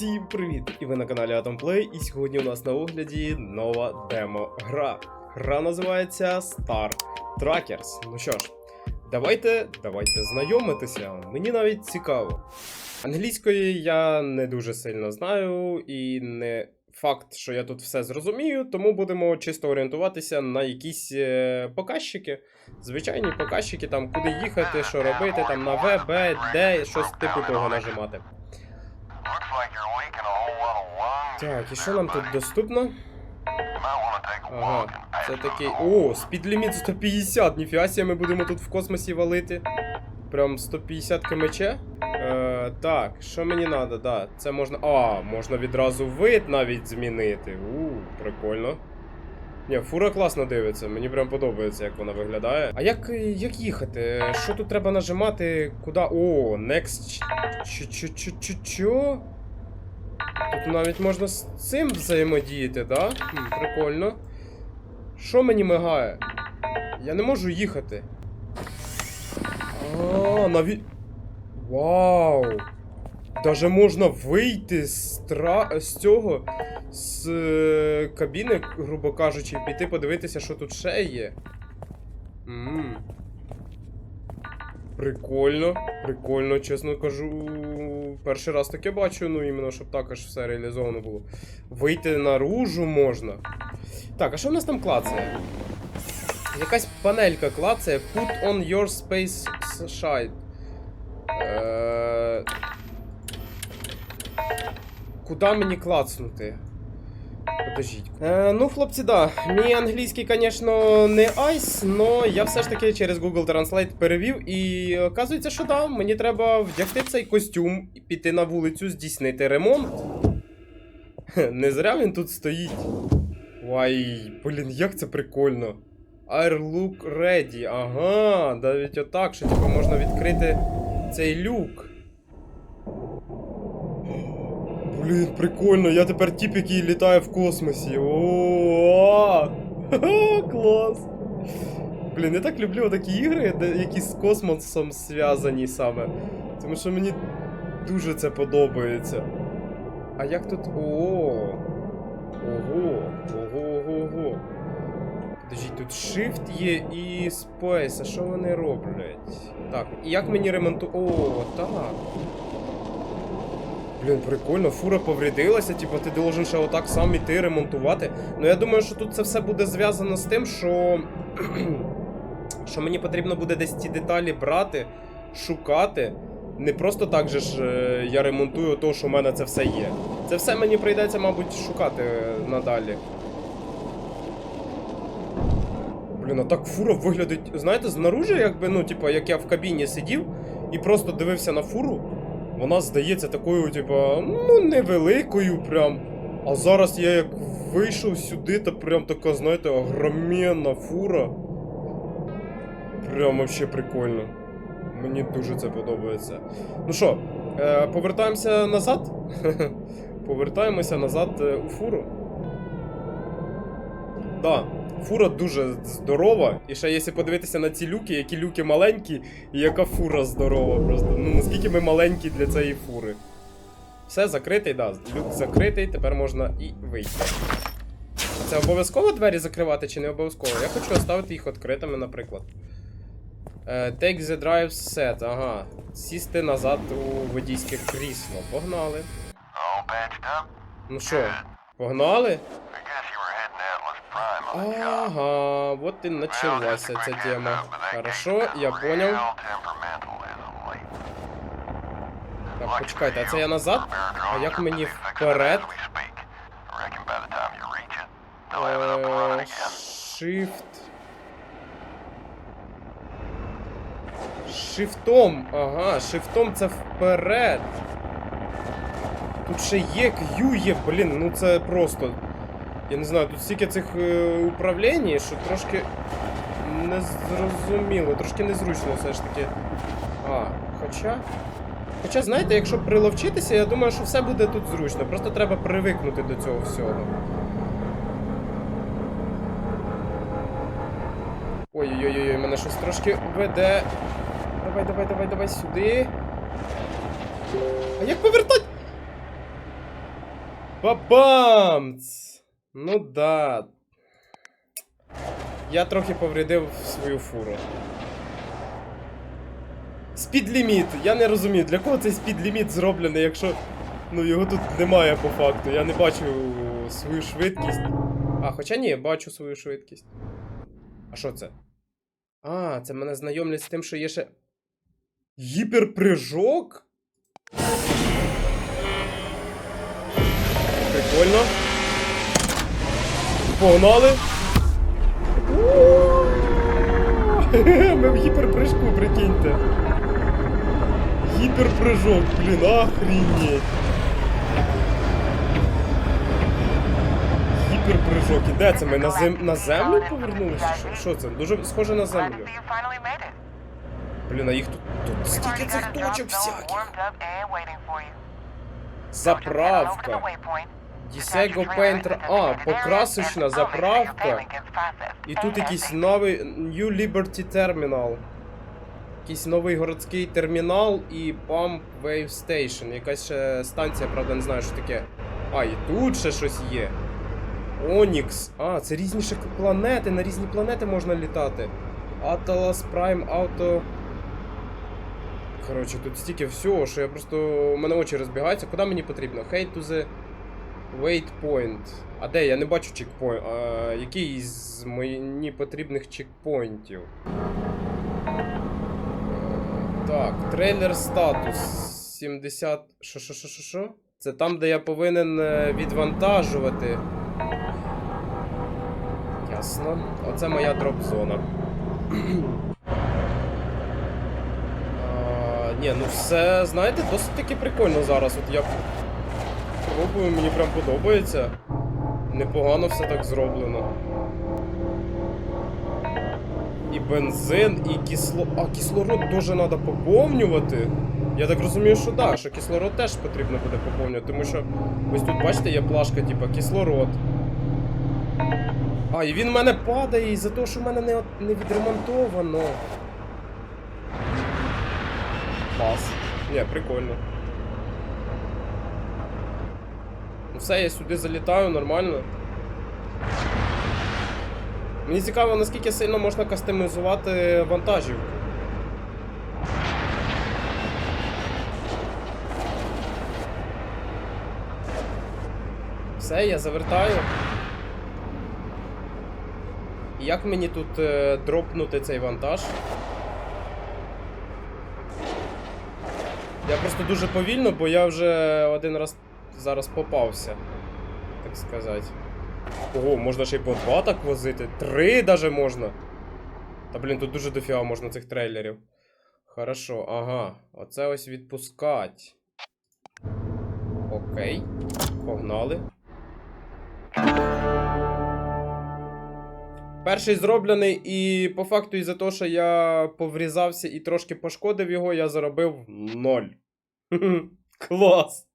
Всім привіт! І ви на каналі AtomPlay, і сьогодні у нас на огляді нова демо-гра. Гра називається Star Trackers. Ну що ж, давайте, давайте знайомитися. Мені навіть цікаво. Англійської я не дуже сильно знаю, і не факт, що я тут все зрозумію, тому будемо чисто орієнтуватися на якісь е, показчики. Звичайні показчики, там куди їхати, що робити, там на В, Б, Д, щось типу того нажимати. Так, і що нам тут доступно? Ага, це такий. О, спідліміт 150, ніфіга себе, ми будемо тут в космосі валити. Прям 150 кмч. Е, так, що мені треба? Да, це можна. А, можна відразу вид навіть змінити. У, прикольно. Ні, фура класно дивиться, мені прям подобається, як вона виглядає. А як, як їхати? Що тут треба нажимати? Куди? О, next. Чо-чо-чо-чо-чо? Тут навіть можна з цим взаємодіяти, да? Хм, прикольно. Що мені мигає? Я не можу їхати. А, навіть. Вау! Даже можна вийти з, тра... з цього з е, кабіни, грубо кажучи, і піти подивитися, що тут ще є. Ммм. Прикольно, прикольно, чесно кажу. Перший раз таке бачу, ну іменно, щоб також все реалізовано було. Вийти наружу можна. Так, а що в нас там клацає? Якась панелька клацає. Put on your space shide. Е... Куда мені клацнути? Подождіть. Е, ну, хлопці, да. Мій англійський, звісно, не айс, но я все ж таки через Google Translate перевів, і оказується, що да, мені треба вдягти цей костюм, і піти на вулицю, здійснити ремонт. Не зря він тут стоїть. Вай, блін, як це прикольно. Air look ready. Ага, навіть отак, що типу можна відкрити цей люк. Блін, прикольно, я тепер тип, який літає в космосі. О, клас. Блін, я так люблю такі ігри, які з космосом зв'язані саме. Тому що мені дуже це подобається. А як тут. О. Ого, ого, ого, ого. Подождіть, тут Shift є і Space, а що вони роблять? Так, і як мені ремонту. О, так. Блін, прикольно, фура поврядилася, типу ти должен ще отак сам іти ремонтувати. Ну я думаю, що тут це все буде зв'язано з тим, що. що мені потрібно буде десь ці деталі брати, шукати. Не просто так же ж е, я ремонтую то, що в мене це все є. Це все мені прийдеться, мабуть, шукати е, надалі. Блін, а так фура виглядить. Знаєте, знаружи, якби, ну, типу, як я в кабіні сидів і просто дивився на фуру. Вона здається такою, типа, ну, невеликою прям. А зараз я як вийшов сюди, то прям така, знаєте, огроменна фура. Прям вообще прикольно. Мені дуже це подобається. Ну що, е, повертаємося назад? Повертаємося назад е, у фуру. Да, фура дуже здорова. І ще якщо подивитися на ці люки, які люки маленькі, і яка фура здорова просто. Ну наскільки ми маленькі для цієї фури. Все, закритий, да. Люк закритий, тепер можна і вийти. Це обов'язково двері закривати чи не обов'язково? Я хочу оставити їх відкритими, наприклад. Е, Take the drive set, ага. Сісти назад у водійське крісло. Погнали. Ну що, погнали? I guess you were heading to Atlas Prime on the job. Ага, вот a ця quick тема. Хорошо, я понял. Так, почекайте, а це я назад? А як мені вперед? Е. Shift. Шифтом, ага, шифтом це вперед. Тут ще є Q є, блін, ну це просто. Я не знаю, тут стільки цих е, управлінь, що трошки незрозуміло, трошки незручно все ж таки. А, хоча. Хоча, знаєте, якщо приловчитися, я думаю, що все буде тут зручно. Просто треба привикнути до цього всього. Ой-ой-ой, мене щось трошки веде. Давай, давай, давай, давай сюди. А як повертати? Бабамц! Ну да. Я трохи повредив свою фуру. Спідліміт. Я не розумію, для кого цей спідліміт зроблений, якщо. Ну його тут немає по факту. Я не бачу свою швидкість. А, хоча ні, бачу свою швидкість. А що це? А, це мене знайомлять з тим, що є ще. Гіперпрыжок? Прикольно. Погнали. Ми в гіперпрыжку, прикиньте. Гіперпрыжок, блін, охренеть. Гіперпрыжок. І де це? Ми на, зем... на землю повернулися? Що, що це? Дуже схоже на Glad to землю. see you finally made it. Блін, а їх тут, тут We've стільки already цих got a job точок zone всяких. warmed up and waiting for you. So just head on over to the Заправка. Дісего Пейнтер. А, покрасочна заправка. І тут якийсь новий New Liberty Terminal. Якийсь новий городський термінал і Pump Wave Station. Якась ще станція, правда, не знаю, що таке. А, і тут ще щось є. Онікс. А, це різні ще планети, на різні планети можна літати. Atlas Prime Auto. Коротше, тут стільки всього, що я просто. У мене очі розбігаються. Куди мені потрібно? Hate to waypoint. А де? Я не бачу чекпоінт. Який з мені потрібних чекпоінтів? Так, трейлер статус 70. Що, що, що, що, що? Це там, де я повинен е, відвантажувати. Ясно. Оце моя дроп-зона. Ні, ну все, знаєте, досить таки прикольно зараз. От я пробую, мені прям подобається. Непогано все так зроблено. І бензин, і кисло. А, кислород дуже треба поповнювати. Я так розумію, що так, що кислород теж потрібно буде поповнювати, тому що ось тут, бачите, є плашка, типа кислород. А, і він в мене падає із-за того, що в мене не, не відремонтовано. Клас. Ні, прикольно. Ну все, я сюди залітаю нормально. Мені цікаво, наскільки сильно можна кастомізувати вантажівку. Все, я завертаю. Як мені тут е, дропнути цей вантаж? Я просто дуже повільно, бо я вже один раз зараз попався. Так сказати. Ого, можна ще й по два так возити. Три даже можна. Та блін, тут дуже дофіга можна цих трейлерів. Хорошо, ага. Оце ось відпускать. Окей. Погнали. Перший зроблений, і по факту, із-за того, що я поврізався і трошки пошкодив його, я заробив ноль. Клас!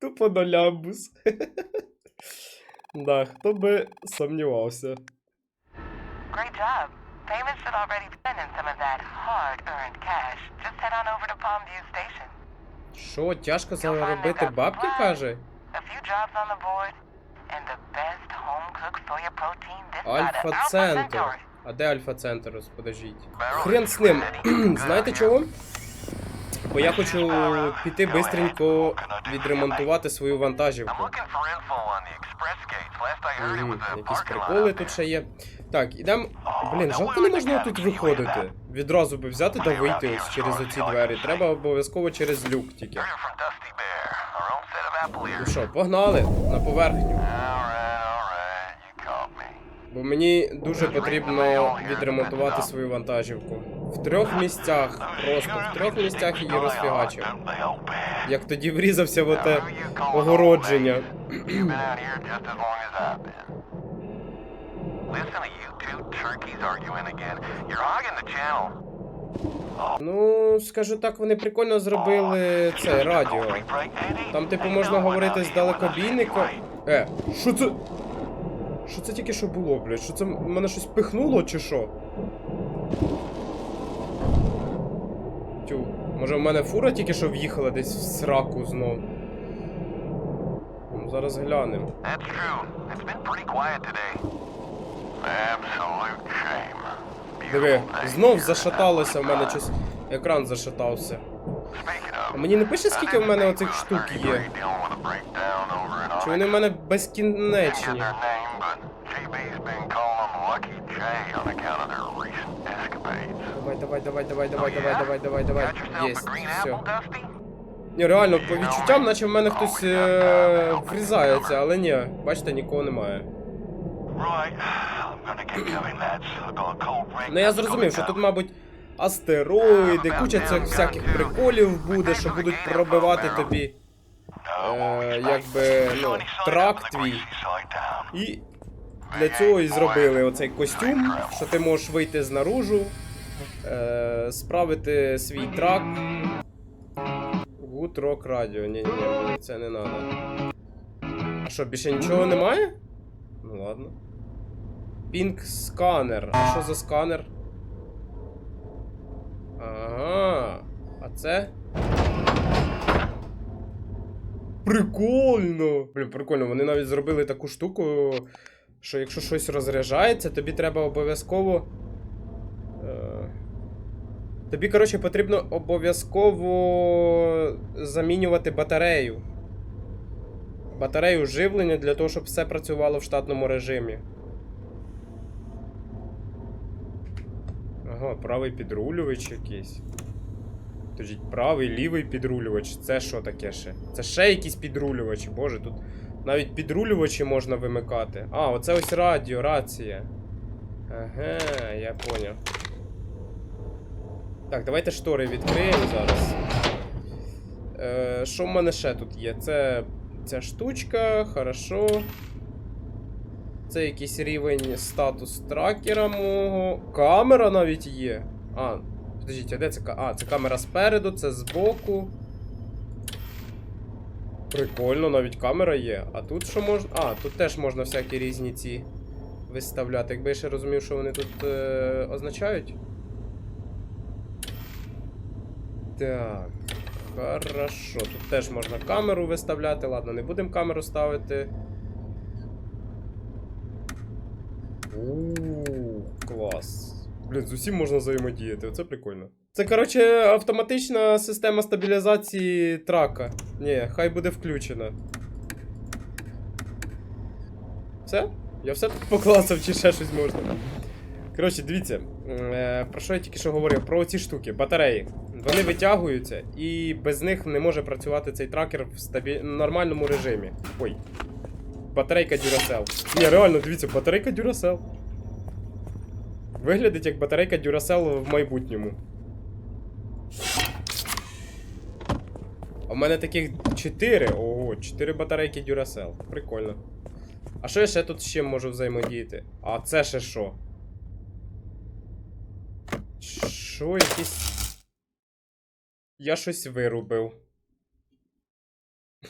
Тупо нолябус. Да, хто би сумнівався. Great job. Payment should already be in some of that hard-earned cash. Just head on over to Palmview Station. Що, тяжко заробити бабки, каже? A few jobs on the board, and the best home-cooked soya protein this Альфа-центр. А де Альфа Центр? Подождіть. Хрен з ним. Знаєте чого? Бо я хочу піти бистренько відремонтувати свою вантажівку. A Якісь приколи тут ще є. Так, ідемо. Блін, жалко не можна тут виходити. Відразу би взяти та вийти ось через оці двері. Треба обов'язково через люк тільки. Ну що, погнали на поверхню. Бо мені дуже потрібно відремонтувати свою вантажівку. В трьох місцях, просто в трьох місцях її розфігачив. Як тоді врізався в оте огородження. Ну, скажу так, вони прикольно зробили це радіо. Там, типу, можна говорити з далекобійника. Е, що це? Що це тільки що було, блядь? Що це мене щось пихнуло чи що? Тю, може в мене фура тільки що в'їхала десь в сраку знов. Зараз глянемо. Диви, знов зашаталося в мене щось. Екран зашатався. А мені не пише, скільки в мене оцих штук є? Чи вони в мене безкінечні? Давай, давай, давай, давай, давай, Oh, давай, yeah? давай, давай, давай. Єсть, все. Ні, реально, по відчуттям, наче в мене хтось е, врізається, але ні, бачите, нікого немає. Ну я зрозумів, що тут, мабуть, астероїди, куча цих всяких приколів буде, що будуть пробивати тобі е, якби, ну, трак твій. І для цього і зробили оцей костюм, що ти можеш вийти знаружу, е, справити свій трак. Good Rock Radio. Ні, ні, ні, це не треба. А що, більше нічого немає? Ну ладно. Pink сканер. А що за сканер? Ага. А це? Прикольно! Блін, прикольно, вони навіть зробили таку штуку, що якщо щось розряджається, тобі треба обов'язково. Е... Тобі, коротше, потрібно обов'язково замінювати батарею. Батарею живлення для того, щоб все працювало в штатному режимі. Ага, правий підрулювач якийсь. Подождіть, правий, лівий підрулювач. Це що таке ще? Це ще якісь підрулювачі, боже, тут навіть підрулювачі можна вимикати. А, оце ось радіо, рація. Ага, я поняв. Так, давайте штори відкриємо зараз. Е, що в мене ще тут є? Це ця штучка, хорошо. Це якийсь рівень статус тракера мого. Камера навіть є. А, подождіть, а де це А, це камера спереду, це збоку. Прикольно, навіть камера є. А тут що можна. А, тут теж можна всякі різні ці виставляти. Якби я ще розумів, що вони тут е, означають. Так. Хорошо. Тут теж можна камеру виставляти. Ладно, не будемо камеру ставити. Ууу, клас. Блін, з усім можна взаємодіяти, оце прикольно. Це, коротше, автоматична система стабілізації трака. Ні, хай буде включена. Все? Я все тут поклацав, чи ще щось можна. Коротше, дивіться, е, про що я тільки що говорив? Про ці штуки, батареї. Вони витягуються, і без них не може працювати цей тракер в стабі... нормальному режимі. Ой. Батарейка Duracell. Ні, реально, дивіться, батарейка Duracell. Виглядить як батарейка Duracell в майбутньому. А в мене таких 4. Ого, 4 батарейки Duracell. Прикольно. А що я ще тут ще можу взаємодіяти? А це ще що? Що якісь. Я щось вирубив.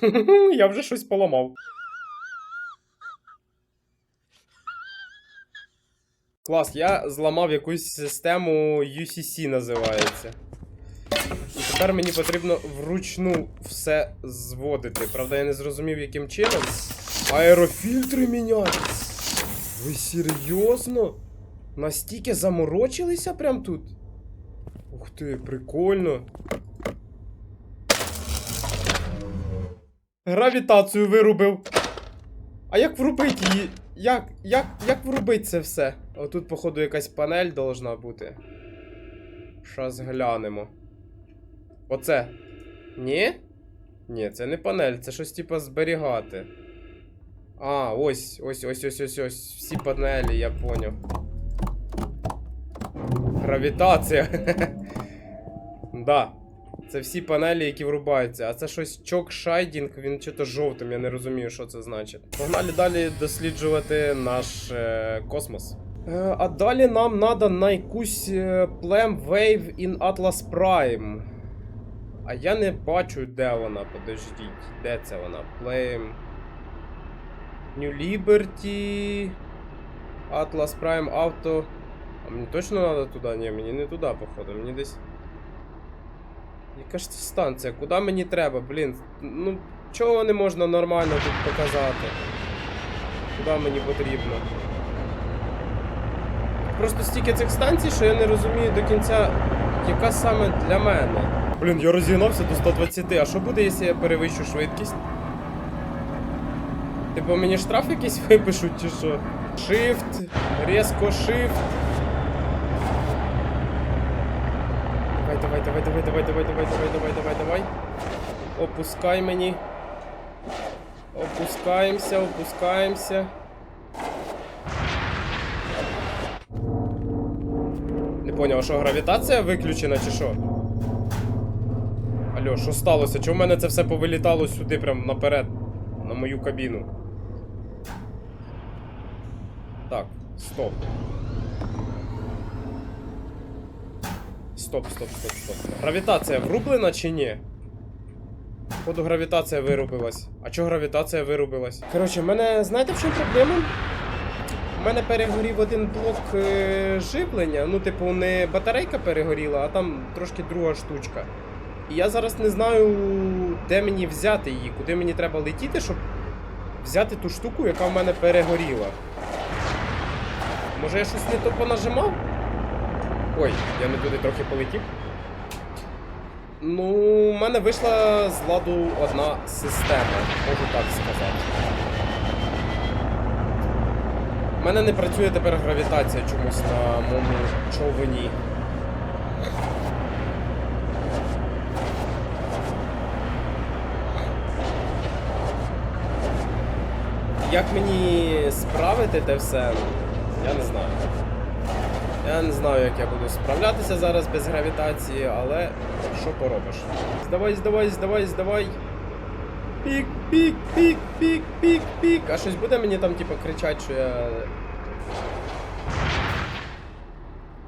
Я вже щось поламав. Клас, я зламав якусь систему UCC називається. Тепер мені потрібно вручну все зводити. Правда, я не зрозумів, яким чином. Аерофільтри міняти. Ви серйозно? Настільки заморочилися прям тут? Ух ти, прикольно. Гравітацію вирубив. А як врубить її? Як? Як? Як врубить це все? Отут, походу, якась панель должна бути. Щас глянемо. Оце. Ні? Ні, це не панель, це щось типа зберігати. А, ось, ось, ось, ось, ось, ось. Всі панелі, я поняв. Гравітація. да. Це всі панелі, які врубаються. А це щось чок шайдінг, він чи-то жовтим, я не розумію, що це значить. Погнали далі досліджувати наш е, космос. Е, а далі нам треба на якусь е, Plem Wave in Atlas Prime. А я не бачу, де вона. Подождіть. Де це вона? Plame. New Liberty. Atlas Prime Auto. А мені точно треба туди? Ні, мені не туди, походу. Мені десь. Яка ж це станція? Куди мені треба, блін? Ну, Чого не можна нормально тут показати? Куди мені потрібно? Просто стільки цих станцій, що я не розумію до кінця, яка саме для мене. Блін, я розігнався до 120, а що буде, якщо я перевищу швидкість? Типу мені штраф якийсь випишуть чи що? Shift, різко shift. Давай, давай, давай, давай, давай, давай, давай, давай, давай, давай, давай. Опускай мені. Опускаємося, опускаємося. Не поняв, що гравітація виключена чи що? Алло, що сталося? Чому в мене це все повилітало сюди, прям наперед, на мою кабіну? Так, стоп. Стоп, стоп, стоп, стоп. Гравітація врублена чи ні? Походу гравітація вирубилась. А чого гравітація вирубилась? Коротше, в мене, знаєте в чому проблема? У мене перегорів один блок е, живлення. Ну, типу, не батарейка перегоріла, а там трошки друга штучка. І я зараз не знаю, де мені взяти її, куди мені треба летіти, щоб взяти ту штуку, яка в мене перегоріла. Може я щось не то понажимав? Ой, я не туди трохи полетів. Ну, у мене вийшла з ладу одна система, можу так сказати. У мене не працює тепер гравітація чомусь на моєму човені. Як мені справити те все, я не знаю. Я не знаю, як я буду справлятися зараз без гравітації, але що поробиш? Здавай, здавай, здавай, здавай. Пік, пік, пік, пік, пік, пік. А щось буде мені там, типу, кричать, що я.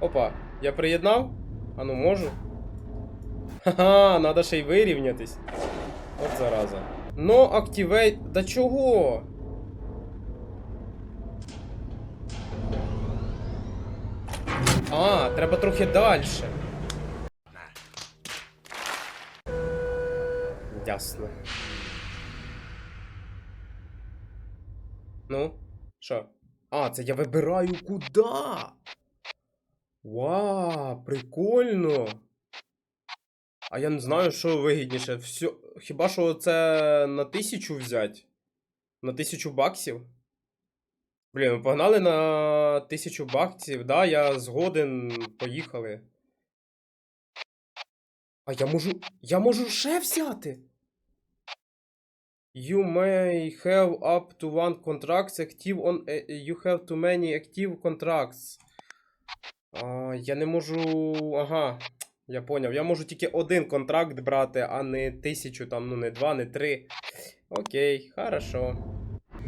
Опа, я приєднав? А ну можу. Ха-ха, надо ще й вирівнятись. От зараза. No activate. Да чого? А, треба трохи далі. Ясно. Ну, що? А, це я вибираю куди? Вау, прикольно. А я не знаю, що вигідніше. Все... Хіба що це на тисячу взяти? На тисячу баксів? Блін, ми погнали на тисячу баксів, да, я згоден, поїхали. А я можу. Я можу ще взяти. You may have up to one contracts active on. eh, You have too many active contracts. А, я не можу. Ага. Я поняв. Я можу тільки один контракт брати, а не тисячу, там, ну не два, не три. Окей, хорошо.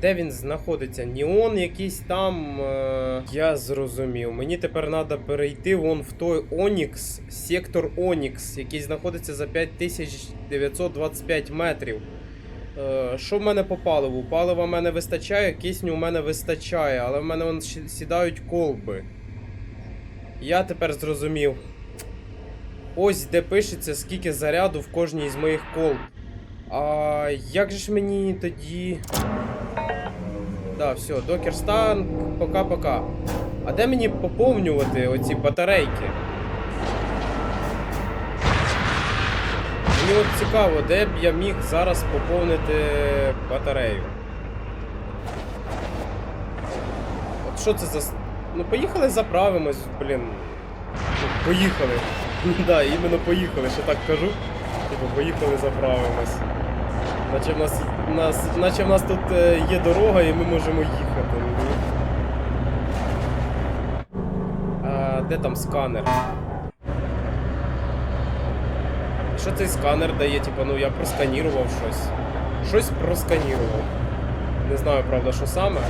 Де він знаходиться? Ніон якийсь там. Е... Я зрозумів. Мені тепер треба перейти вон в той Онікс, сектор Онікс, який знаходиться за 5925 метрів. Е, що в мене по паливу? Палива в мене вистачає, кисню в мене вистачає, але в мене вон сідають колби. Я тепер зрозумів. Ось де пишеться, скільки заряду в кожній з моїх колб. А як же ж мені тоді. Да, все, докерстан, пока-пока. А де мені поповнювати оці батарейки? Мені от цікаво, де б я міг зараз поповнити батарею. От що це за. Ну поїхали заправимось, блін. Ну, поїхали. Да, іменно поїхали, ще так кажу. Типу, поїхали заправимось. Наче в нас, нас, наче в нас тут е, є дорога і ми можемо їхати. А, де там сканер? Що цей сканер дає? Типу, ну я просканірував щось. Щось просканірував. Не знаю, правда, що саме.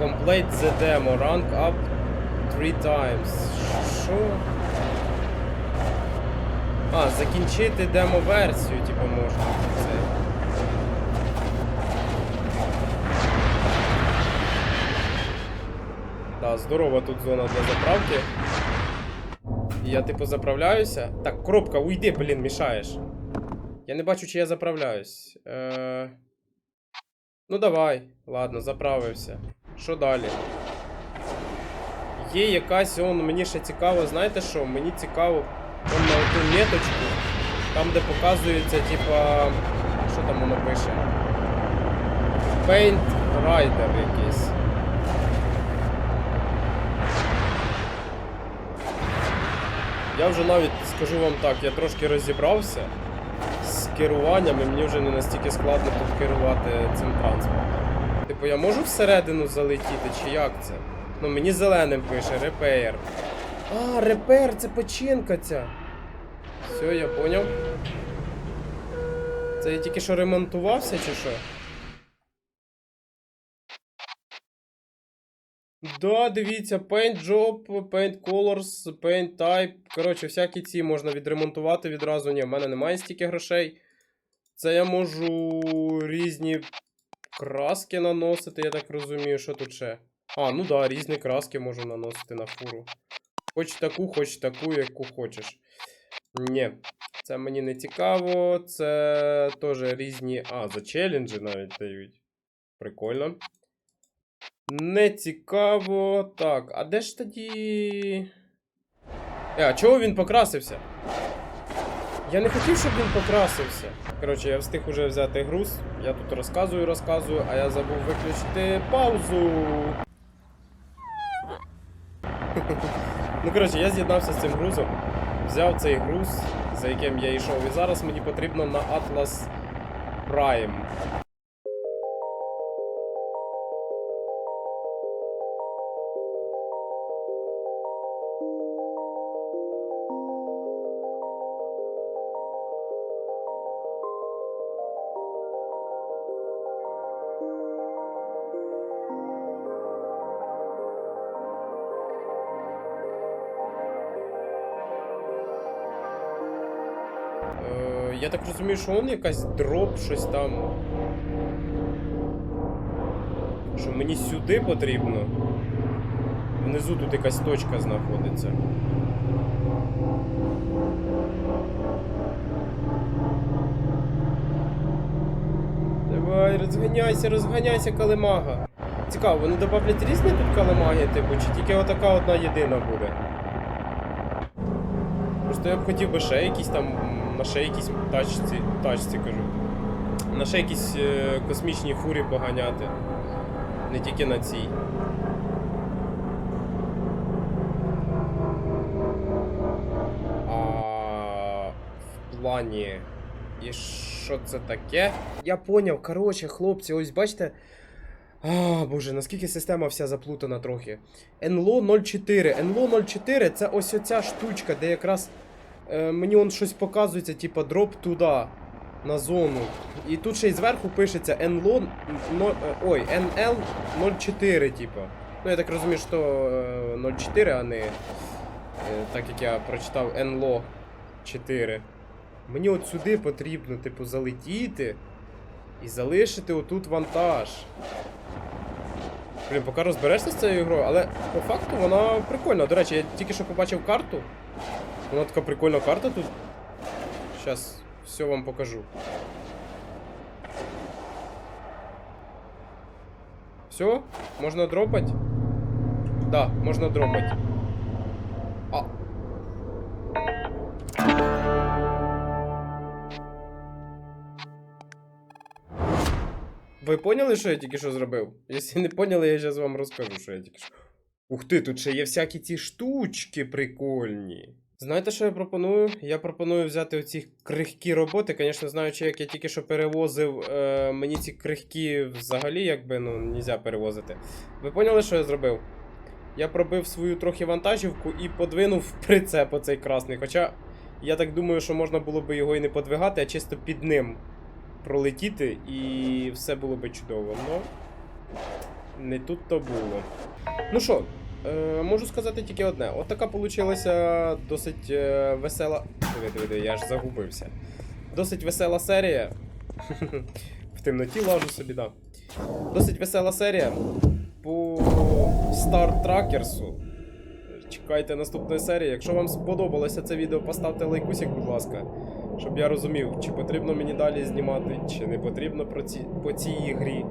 Complete the demo. Rank up three times. Що? А, закінчити демо-версію, типу, можна. Це. Здорова тут зона для заправки. Я, типу, заправляюся. Так, коробка, уйди, блін, мішаєш. Я не бачу, чи я заправляюсь. Е... Ну давай. Ладно, заправився. Що далі? Є якась, он, мені ще цікаво, знаєте що? Мені цікаво ту меточку, там де показується, типа. Що там воно пише? Paint Rider якийсь. Я вже навіть скажу вам так, я трошки розібрався з керуванням, і мені вже не настільки складно тут керувати цим транспортом. Типу, я можу всередину залетіти, чи як це? Ну, мені зеленим пише, репеєр. А, репер, це починка ця. Все, я поняв. Це я тільки що ремонтувався, чи що? Да, дивіться, Paint Job, Paint Colors, Paint Type. Коротше, всякі ці можна відремонтувати відразу. Ні, в мене немає стільки грошей. Це я можу різні краски наносити, я так розумію, що тут ще. А, ну да, різні краски можу наносити на фуру. Хоч таку, хоч таку, яку хочеш. Ні, це мені не цікаво. Це теж різні. А, за челенджі навіть дають. Прикольно. Не цікаво. Так, а де ж тоді. Е, а чого він покрасився? Я не хотів, щоб він покрасився. Коротше, я встиг уже взяти груз. Я тут розказую, розказую, а я забув виключити паузу. ну, коротше, я з'єднався з цим грузом. Взяв цей груз, за яким я йшов, і зараз мені потрібно на Atlas Prime. Я так розумію, що он якась дроп, щось там. Що мені сюди потрібно. Внизу тут якась точка знаходиться. Давай, розганяйся, розганяйся, калимага. Цікаво, вони добавлять різні тут калимаги, типу, чи тільки отака одна єдина буде? Просто я б хотів би ще якісь там, на ще якісь тачці, тачці кажу. На ще якісь е, космічні фурі поганяти. Не тільки на цій. А в плані. І що це таке? Я поняв, коротше, хлопці, ось бачите. А, боже, наскільки система вся заплутана трохи. NLO 04. NLO 04 це ось оця штучка, де якраз е, мені он щось показується, типа дроп туди, на зону. І тут ще й зверху пишеться NLO, но, е, ой, NL 04, типа. Ну, я так розумію, що е, 04, а не е, так як я прочитав NLO 4. Мені от сюди потрібно, типу, залетіти і залишити отут вантаж. Блін, поки розберешся з цією грою, але по факту вона прикольна. До речі, я тільки що побачив карту. Вона така прикольна карта тут. Зараз все вам покажу. Все? Можна дропать? Да, можна дропать. А. Ви поняли, що я тільки що зробив? Якщо не поняли, я зараз вам розкажу, що я тільки що. Ух ти, тут ще є всякі ці штучки прикольні. Знаєте, що я пропоную? Я пропоную взяти оці крихкі роботи. Звісно, знаючи, як я тільки що перевозив, е, мені ці крихкі взагалі якби ну, нельзя перевозити. Ви поняли, що я зробив? Я пробив свою трохи вантажівку і подвинув прицеп оцей красний. Хоча я так думаю, що можна було би його і не подвигати, а чисто під ним пролетіти, і все було би чудово. Но не тут то було. Ну що, е, можу сказати тільки одне. От така получилася досить е, весела. Диви, диви, диви, я ж загубився. Досить весела серія. В темноті лажу собі, да. Досить весела серія по Star Trackers'у. Чекайте наступної серії. Якщо вам сподобалося це відео, поставте лайкусик, будь ласка. Щоб я розумів, чи потрібно мені далі знімати, чи не потрібно по цій ігрі.